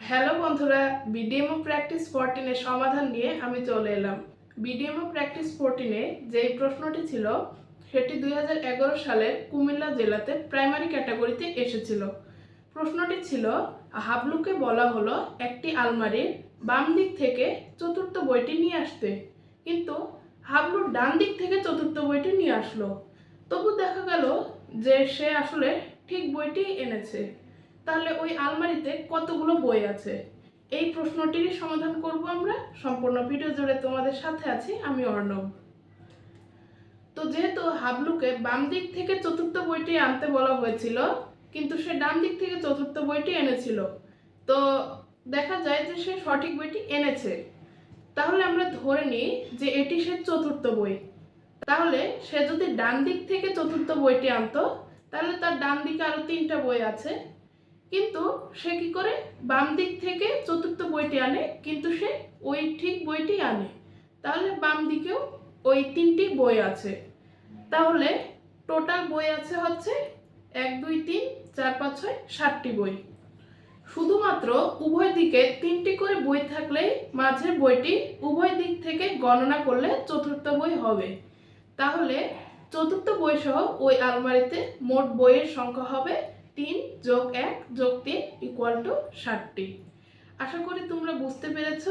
Hello বন্ধুরা BDMO practice ফোরটিনের সমাধান নিয়ে আমি চলে এলাম। বিডিএমও প্র্যাকটিস ফোরটিনে যেই প্রশ্নটি ছিল, সেটি দুই সালের কুমিল্লা জেলাতে প্রাইমারি ক্যাটাগরিতে এসেছিল। প্রশ্নটি ছিল, হাবলুকে বলা হলো একটি আলমারির বাম দিক থেকে চতুর্থ বইটি নিয়ে আসতে। কিন্তু হাবলু ডান দিক থেকে চতুর্থ বইটি নিয়ে আসলো। তবু দেখা গেল যে সে আসলে ঠিক বইটি এনেছে। তাহলে ওই আলমারিতে কতগুলো বই আছে? এই প্রশ্নটিরই সমাধান করব আমরা। সম্পূর্ণ ভিডিও জুড়ে তোমাদের সাথে আছি আমি অর্ণব। তো যেহেতু হাবলুকে বাম দিক থেকে চতুর্থ বইটি আনতে বলা হয়েছিল, কিন্তু সে ডান দিক থেকে চতুর্থ বইটি এনেছিল। তো দেখা যায় যে সে সঠিক বইটি এনেছে। তাহলে আমরা ধরে নিই যে এটি সে চতুর্থ বই। তাহলে সে যদি ডান দিক থেকে চতুর্থ বইটি আনতো, তাহলে তার ডান দিকে আরও তিনটা বই আছে। কিন্তু সে কি করে? বাম দিক থেকে চতুর্থ বইটি আনে, কিন্তু সে ওই ঠিক বইটি আনে। তাহলে বাম দিকেও ওই তিনটি বই আছে। তাহলে টোটাল বই আছে হচ্ছে এক, দুই, তিন, চার, পাঁচ, ছয়, সাতটি বই। শুধুমাত্র উভয় দিকে তিনটি করে বই থাকলেই মাঝের বইটি উভয় দিক থেকে গণনা করলে চতুর্থ বই হবে। তাহলে চতুর্থ বই সহ ওই আলমারিতে মোট বইয়ের সংখ্যা হবে তিন যোগ এক যোগ তিন ইকুয়াল টু ষাটটি। আশা করি তোমরা বুঝতে পেরেছ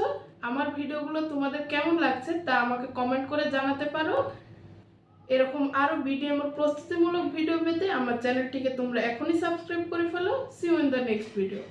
আমার ভিডিওগুলো তোমাদের কেমন লাগছে তা আমাকে কমেন্ট করে জানাতে পারো। এরকম আরও ভিডিও আমার প্রস্তুতিমূলক ভিডিও পেতে আমার চ্যানেলটিকে তোমরা এখনই সাবস্ক্রাইব করে ফেলো। See you in the next video